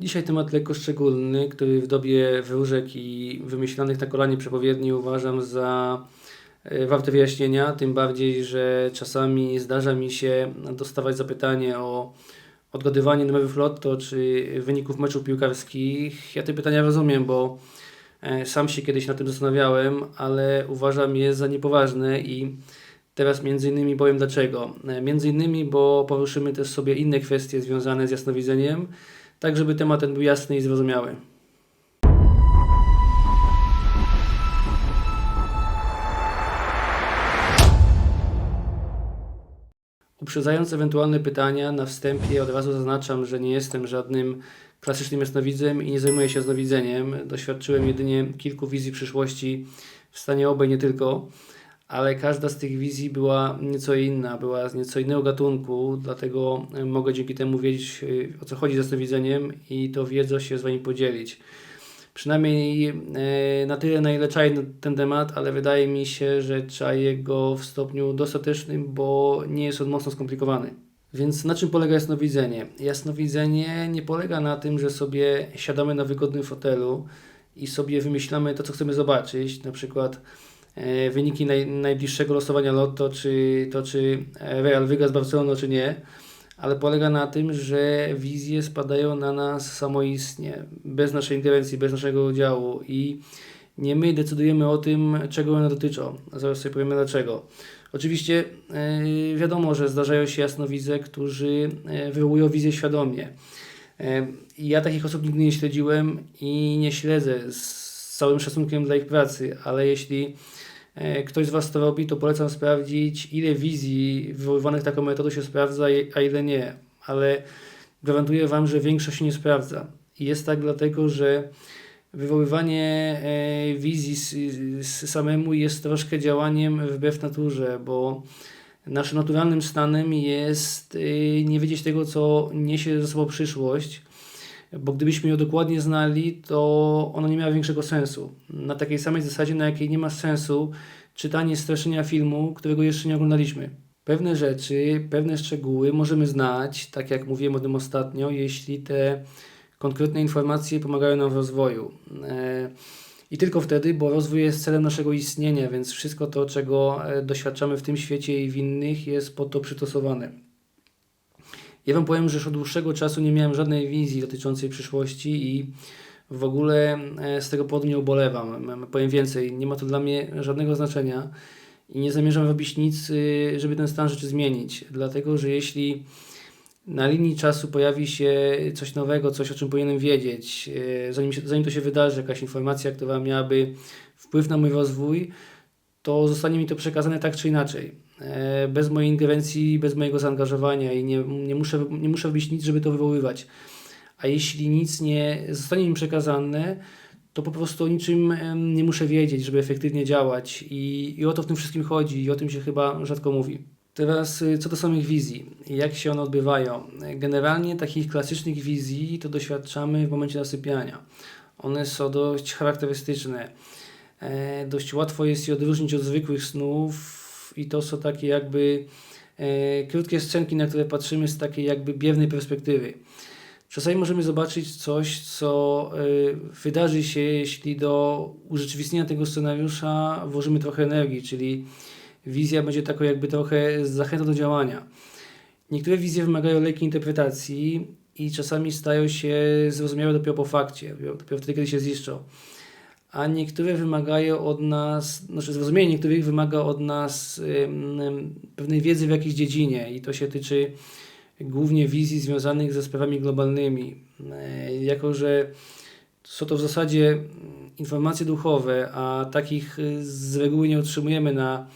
Dzisiaj temat lekko szczególny, który w dobie wróżek i wymyślanych na kolanie przepowiedni uważam za e, warte wyjaśnienia, tym bardziej, że czasami zdarza mi się dostawać zapytanie o odgadywanie numerów lotto czy wyników meczów piłkarskich. Ja te pytania rozumiem, bo e, sam się kiedyś nad tym zastanawiałem, ale uważam je za niepoważne i teraz między innymi powiem dlaczego. E, Między innymi, bo poruszymy też sobie inne kwestie związane z jasnowidzeniem, tak żeby temat ten był jasny i zrozumiały. Uprzedzając ewentualne pytania, na wstępie od razu zaznaczam, że nie jestem żadnym klasycznym jasnowidzem i nie zajmuję się jasnowidzeniem. Doświadczyłem jedynie kilku wizji przyszłości w stanie obej nie tylko, ale każda z tych wizji była nieco inna, była z nieco innego gatunku, dlatego mogę dzięki temu wiedzieć y, o co chodzi z jasnowidzeniem i to wiedzą się z Wami podzielić. Przynajmniej e, na tyle, na ile czaję ten temat, ale wydaje mi się, że czaję go w stopniu dostatecznym, bo nie jest on mocno skomplikowany. Więc na czym polega jasnowidzenie? Jasnowidzenie nie polega na tym, że sobie siadamy na wygodnym fotelu i sobie wymyślamy to, co chcemy zobaczyć, na przykład e, wyniki naj, najbliższego losowania lotto, czy to, czy Real wygra z Barceloną, czy nie ale polega na tym, że wizje spadają na nas samoistnie, bez naszej interwencji, bez naszego udziału i nie my decydujemy o tym, czego one dotyczą. Zaraz sobie powiemy dlaczego. Oczywiście yy, wiadomo, że zdarzają się jasnowidze, którzy wywołują wizję świadomie. Yy, ja takich osób nigdy nie śledziłem i nie śledzę z całym szacunkiem dla ich pracy, ale jeśli e, ktoś z Was to robi, to polecam sprawdzić, ile wizji wywoływanych taką metodą się sprawdza, a ile nie. Ale gwarantuję Wam, że większość się nie sprawdza. I jest tak dlatego, że wywoływanie e, wizji samemu jest troszkę działaniem wbrew naturze, bo naszym naturalnym stanem jest e, nie wiedzieć tego, co niesie ze sobą przyszłość, bo gdybyśmy ją dokładnie znali, to ona nie miała większego sensu. Na takiej samej zasadzie, na jakiej nie ma sensu czytanie streszczenia filmu, którego jeszcze nie oglądaliśmy. Pewne rzeczy, pewne szczegóły możemy znać, tak jak mówiłem o tym ostatnio, jeśli te konkretne informacje pomagają nam w rozwoju. E, I tylko wtedy, bo rozwój jest celem naszego istnienia, więc wszystko to, czego e, doświadczamy w tym świecie i w innych, jest po to przystosowane. Ja Wam powiem, że już od dłuższego czasu nie miałem żadnej wizji dotyczącej przyszłości i w ogóle e, z tego powodu nie ubolewam. Powiem więcej, nie ma to dla mnie żadnego znaczenia i nie zamierzam robić nic, y, żeby ten stan rzeczy zmienić. Dlatego, że jeśli na linii czasu pojawi się coś nowego, coś o czym powinienem wiedzieć, e, zanim, się, zanim to się wydarzy, jakaś informacja, która miałaby wpływ na mój rozwój, to zostanie mi to przekazane tak czy inaczej. E, Bez mojej interwencji, bez mojego zaangażowania i nie, nie, muszę, nie muszę robić nic, żeby to wywoływać. A jeśli nic nie zostanie mi przekazane, to po prostu o niczym nie muszę wiedzieć, żeby efektywnie działać. I, I o to w tym wszystkim chodzi i o tym się chyba rzadko mówi. Teraz y, co do samych wizji, jak się one odbywają. Generalnie takich klasycznych wizji to doświadczamy w momencie nasypiania. One są dość charakterystyczne. E, Dość łatwo jest je odróżnić od zwykłych snów i to są takie jakby e, krótkie scenki, na które patrzymy z takiej jakby biewnej perspektywy. Czasami możemy zobaczyć coś, co y, wydarzy się, jeśli do urzeczywistnienia tego scenariusza włożymy trochę energii, czyli wizja będzie taką jakby trochę zachętą do działania. Niektóre wizje wymagają lekkiej interpretacji i czasami stają się zrozumiałe dopiero po fakcie, dopiero wtedy, kiedy się ziszczą. A niektóre wymagają od nas, znaczy zrozumienie niektórych wymaga od nas pewnej wiedzy w jakiejś dziedzinie i to się tyczy głównie wizji związanych ze sprawami globalnymi. E, Jako, że są to w zasadzie informacje duchowe, a takich y, z reguły nie otrzymujemy na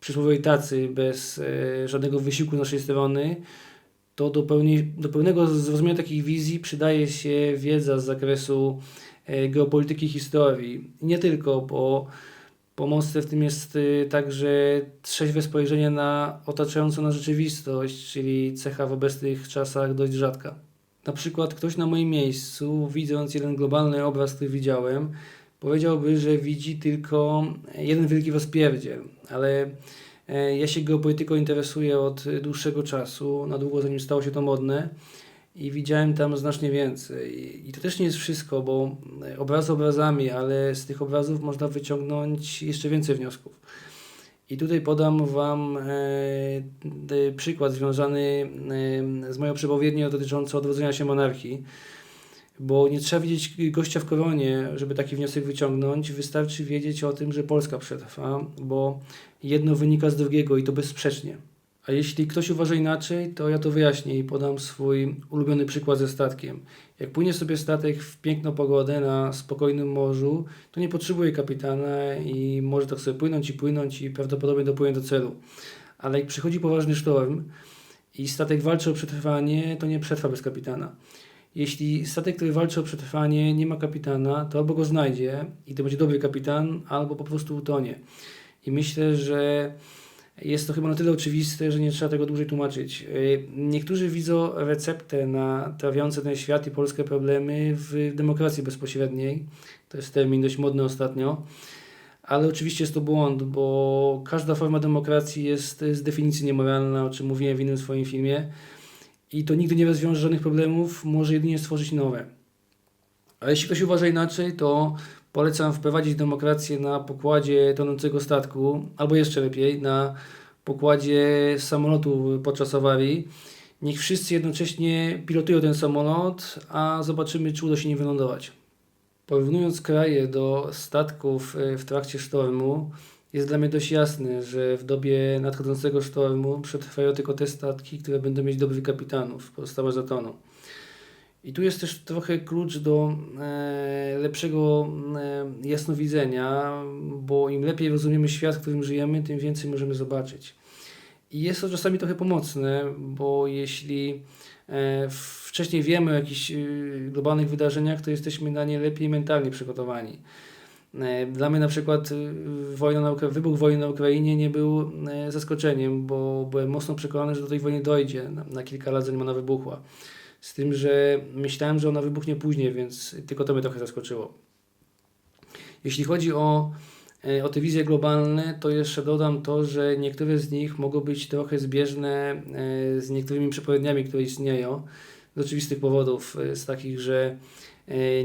przysłowiowej tacy bez e, żadnego wysiłku z naszej strony, to do, pełni, do pełnego zrozumienia takich wizji przydaje się wiedza z zakresu e, geopolityki i historii. Nie tylko, bo pomocne w tym jest y, także trzeźwe spojrzenie na otaczającą nas rzeczywistość, czyli cecha w obecnych czasach dość rzadka. Na przykład ktoś na moim miejscu, widząc jeden globalny obraz, który widziałem, powiedziałby, że widzi tylko jeden wielki rozpierdziel, ale e, ja się geopolityką interesuję od dłuższego czasu, na długo zanim stało się to modne i widziałem tam znacznie więcej. I to też nie jest wszystko, bo obrazy obrazami, ale z tych obrazów można wyciągnąć jeszcze więcej wniosków. I tutaj podam Wam e, przykład związany e, z moją przepowiednią dotyczącą odrodzenia się monarchii. Bo nie trzeba widzieć gościa w koronie, żeby taki wniosek wyciągnąć. Wystarczy wiedzieć o tym, że Polska przetrwa, bo jedno wynika z drugiego i to bezsprzecznie. A jeśli ktoś uważa inaczej, to ja to wyjaśnię i podam swój ulubiony przykład ze statkiem. Jak płynie sobie statek w piękną pogodę na spokojnym morzu, to nie potrzebuje kapitana i może tak sobie płynąć i płynąć i prawdopodobnie dopłynie do celu. Ale jak przychodzi poważny sztorm i statek walczy o przetrwanie, to nie przetrwa bez kapitana. Jeśli statek, który walczy o przetrwanie, nie ma kapitana, to albo go znajdzie i to będzie dobry kapitan, albo po prostu utonie. I myślę, że jest to chyba na tyle oczywiste, że nie trzeba tego dłużej tłumaczyć. Y, niektórzy widzą receptę na trawiące ten świat i polskie problemy w demokracji bezpośredniej. To jest termin dość modny ostatnio. Ale oczywiście jest to błąd, bo każda forma demokracji jest z definicji niemoralna, o czym mówiłem w innym swoim filmie. I to nigdy nie rozwiąże żadnych problemów, może jedynie stworzyć nowe. A jeśli ktoś uważa inaczej, to Polecam wprowadzić demokrację na pokładzie tonącego statku, albo jeszcze lepiej, na pokładzie samolotu podczas awarii. Niech wszyscy jednocześnie pilotują ten samolot, a zobaczymy, czy uda się nie wylądować. Porównując kraje do statków e, w trakcie sztormu, jest dla mnie dość jasne, że w dobie nadchodzącego sztormu przetrwają tylko te statki, które będą mieć dobrych kapitanów, pozostałe zatoną. I tu jest też trochę klucz do e, lepszego e, jasnowidzenia, bo im lepiej rozumiemy świat, w którym żyjemy, tym więcej możemy zobaczyć. I jest to czasami trochę pomocne, bo jeśli e, wcześniej wiemy o jakichś e, globalnych wydarzeniach, to jesteśmy na nie lepiej mentalnie przygotowani. E, dla mnie na przykład e, wojna na wybuch wojny na Ukrainie nie był e, zaskoczeniem, bo byłem mocno przekonany, że do tej wojny dojdzie na, na kilka lat, zanim ona wybuchła. Z tym, że myślałem, że ona wybuchnie później, więc tylko to mnie trochę zaskoczyło. Jeśli chodzi o, e, o te wizje globalne, to jeszcze dodam to, że niektóre z nich mogą być trochę zbieżne e, z niektórymi przepowiedniami, które istnieją z oczywistych powodów, e, z takich, że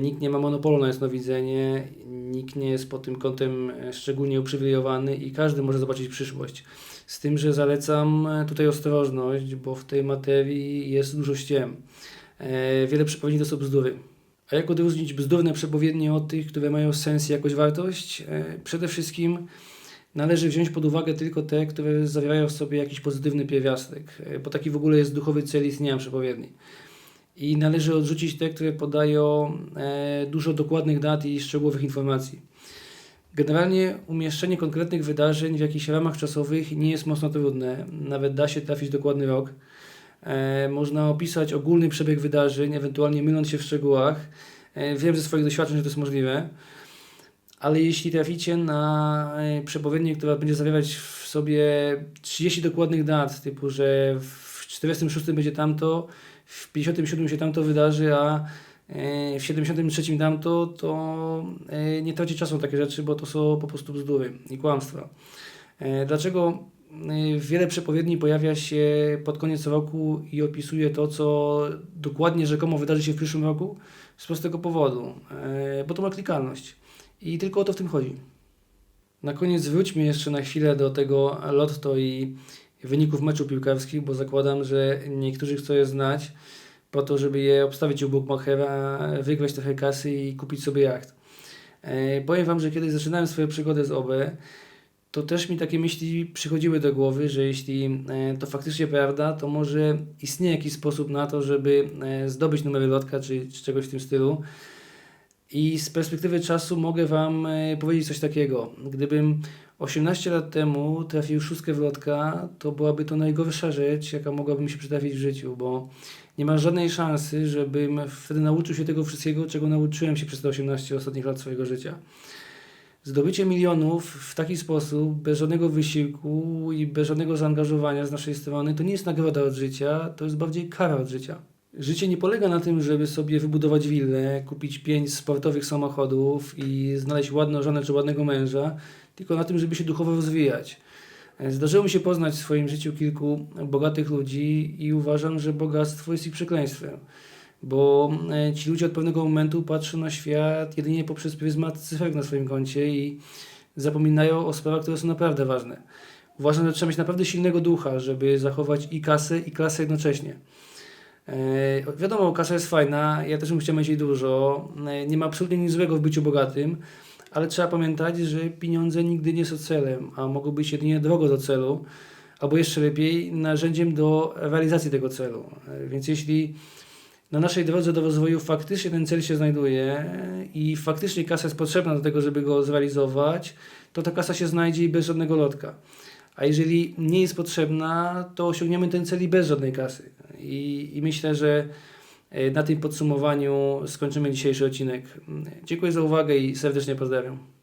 nikt nie ma monopolu na jasnowidzenie, nikt nie jest pod tym kątem szczególnie uprzywilejowany i każdy może zobaczyć przyszłość. Z tym, że zalecam tutaj ostrożność, bo w tej materii jest dużo ściem. E, wiele przepowiedni to są bzdury. A jak odróżnić bzdurne przepowiednie od tych, które mają sens i jakąś wartość? E, przede wszystkim należy wziąć pod uwagę tylko te, które zawierają w sobie jakiś pozytywny pierwiastek, e, bo taki w ogóle jest duchowy cel istnienia przepowiedni. I należy odrzucić te, które podają dużo dokładnych dat i szczegółowych informacji. Generalnie umieszczenie konkretnych wydarzeń w jakichś ramach czasowych nie jest mocno trudne. Nawet da się trafić dokładny rok. E, można opisać ogólny przebieg wydarzeń, ewentualnie myląc się w szczegółach. E, wiem ze swoich doświadczeń, że to jest możliwe. Ale jeśli traficie na e, przepowiednię, która będzie zawierać w sobie 30 dokładnych dat, typu, że w 46 będzie tamto, w 57 się tamto wydarzy, a w 73 tamto, to nie traci czasu na takie rzeczy, bo to są po prostu bzdury i kłamstwa. Dlaczego wiele przepowiedni pojawia się pod koniec roku i opisuje to, co dokładnie rzekomo wydarzy się w przyszłym roku z prostego powodu, y, bo to ma klikalność. I tylko o to w tym chodzi. Na koniec wróćmy jeszcze na chwilę do tego lotto i wyników meczu piłkarskich, bo zakładam, że niektórzy chcą je znać po to, żeby je obstawić u Bookmachera, wygrać trochę kasy i kupić sobie jacht. Y, powiem Wam, że kiedy zaczynałem swoją przygodę z OBE, to też mi takie myśli przychodziły do głowy, że jeśli e, to faktycznie prawda, to może istnieje jakiś sposób na to, żeby e, zdobyć numery lotka czy, czy czegoś w tym stylu. I z perspektywy czasu mogę Wam e, powiedzieć coś takiego. Gdybym 18 lat temu trafił szóstkę w lotka, to byłaby to najgorsza rzecz, jaka mogłaby mi się przytrafić w życiu, bo nie ma żadnej szansy, żebym wtedy nauczył się tego wszystkiego, czego nauczyłem się przez te 18 ostatnich lat swojego życia. Zdobycie milionów w taki sposób, bez żadnego wysiłku i bez żadnego zaangażowania z naszej strony, to nie jest nagroda od życia, to jest bardziej kara od życia. Życie nie polega na tym, żeby sobie wybudować willę, kupić pięć sportowych samochodów i znaleźć ładną żonę czy ładnego męża, tylko na tym, żeby się duchowo rozwijać. E, Zdarzyło mi się poznać w swoim życiu kilku bogatych ludzi i uważam, że bogactwo jest ich przekleństwem, bo e, ci ludzie od pewnego momentu patrzą na świat jedynie poprzez pryzmat cyferek na swoim koncie i zapominają o sprawach, które są naprawdę ważne. Uważam, że trzeba mieć naprawdę silnego ducha, żeby zachować i kasę, i klasę jednocześnie. E, wiadomo, kasa jest fajna, ja też bym chciał mieć jej dużo. E, nie ma absolutnie nic złego w byciu bogatym, ale trzeba pamiętać, że pieniądze nigdy nie są celem, a mogą być jedynie drogą do celu, albo jeszcze lepiej, narzędziem do realizacji tego celu. E, Więc jeśli na naszej drodze do rozwoju faktycznie ten cel się znajduje i faktycznie kasa jest potrzebna do tego, żeby go zrealizować, to ta kasa się znajdzie i bez żadnego lotka. A jeżeli nie jest potrzebna, to osiągniemy ten cel i bez żadnej kasy. I, i myślę, że e, na tym podsumowaniu skończymy dzisiejszy odcinek. Dziękuję za uwagę i serdecznie pozdrawiam.